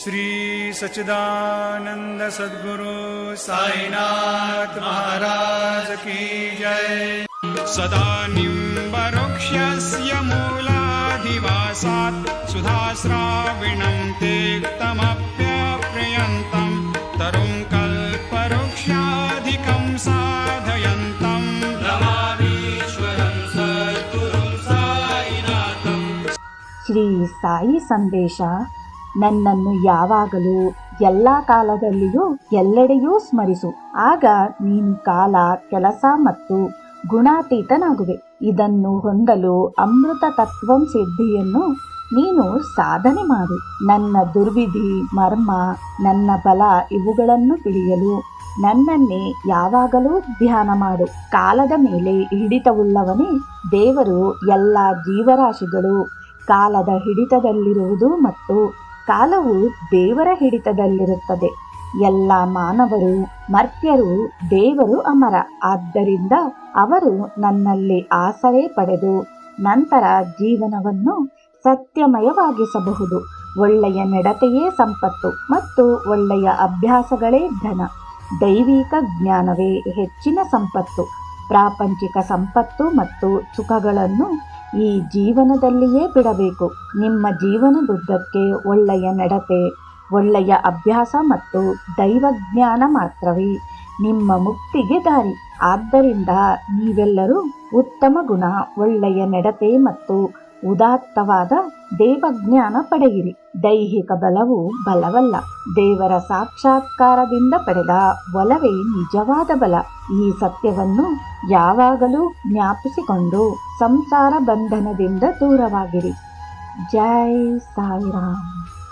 श्रीसच्चिदानन्द सद्गुरु साईनाथ महाराज की जय। सदा निरुक्षस्य मूलाधिवासात् सुधा श्रविणम् ते तमप्यप्रयन्तम् साधयन्तम् श्री साई सन्देशा ನನ್ನನ್ನು ಯಾವಾಗಲೂ ಎಲ್ಲ ಕಾಲದಲ್ಲಿಯೂ ಎಲ್ಲೆಡೆಯೂ ಸ್ಮರಿಸು. ಆಗ ನೀನು ಕಾಲ, ಕೆಲಸ ಮತ್ತು ಗುಣಾತೀತನಾಗುವೆ. ಇದನ್ನು ಹೊಂದಲು ಅಮೃತ ತತ್ವಂ ಸಿದ್ಧಿಯನ್ನು ನೀನು ಸಾಧನೆ ಮಾಡು. ನನ್ನ ದುರ್ವಿಧಿ, ಮರ್ಮ, ನನ್ನ ಬಲ ಇವುಗಳನ್ನು ತಿಳಿಯಲು ನನ್ನನ್ನೇ ಯಾವಾಗಲೂ ಧ್ಯಾನ ಮಾಡು. ಕಾಲದ ಮೇಲೆ ಹಿಡಿತವುಳ್ಳವನೇ ದೇವರು, ಎಲ್ಲ ಜೀವರಾಶಿಗಳು ಕಾಲದ ಹಿಡಿತದಲ್ಲಿರುವುದು ಮತ್ತು ಕಾಲವು ದೇವರ ಹಿಡಿತದಲ್ಲಿರುತ್ತದೆ. ಎಲ್ಲ ಮಾನವರು, ಮರ್ತ್ಯರು ದೇವರು ಅಮರ. ಆದ್ದರಿಂದ ಅವರು ನನ್ನಲ್ಲಿ ಆಸರೆ ಪಡೆದು ನಂತರ ಜೀವನವನ್ನು ಸತ್ಯಮಯವಾಗಿಸಬಹುದು. ಒಳ್ಳೆಯ ನಡತೆಯೇ ಸಂಪತ್ತು ಮತ್ತು ಒಳ್ಳೆಯ ಅಭ್ಯಾಸಗಳೇ ಧನ. ದೈವಿಕ ಜ್ಞಾನವೇ ಹೆಚ್ಚಿನ ಸಂಪತ್ತು. ಪ್ರಾಪಂಚಿಕ ಸಂಪತ್ತು ಮತ್ತು ಸುಖಗಳನ್ನು ಈ ಜೀವನದಲ್ಲಿಯೇ ಬಿಡಬೇಕು. ನಿಮ್ಮ ಜೀವನದುದ್ದಕ್ಕೆ ಒಳ್ಳೆಯ ನಡತೆ, ಒಳ್ಳೆಯ ಅಭ್ಯಾಸ ಮತ್ತು ದೈವಜ್ಞಾನ ಮಾತ್ರವೇ ನಿಮ್ಮ ಮುಕ್ತಿಗೆ ದಾರಿ. ಆದ್ದರಿಂದ ನೀವೆಲ್ಲರೂ ಉತ್ತಮ ಗುಣ, ಒಳ್ಳೆಯ ನಡತೆ ಮತ್ತು ಉದಾತ್ತವಾದ ದೇವಜ್ಞಾನ ಪಡೆಯಿರಿ. ದೈಹಿಕ ಬಲವು ಬಲವಲ್ಲ. ದೇವರ ಸಾಕ್ಷಾತ್ಕಾರದಿಂದ ಪಡೆದ ಒಲವೇ ನಿಜವಾದ ಬಲ. ಈ ಸತ್ಯವನ್ನು ಯಾವಾಗಲೂ ಜ್ಞಾಪಿಸಿಕೊಂಡು ಸಂಸಾರ ಬಂಧನದಿಂದ ದೂರವಾಗಿರಿ. ಜೈ ಸಾಯಿರಾಮ್.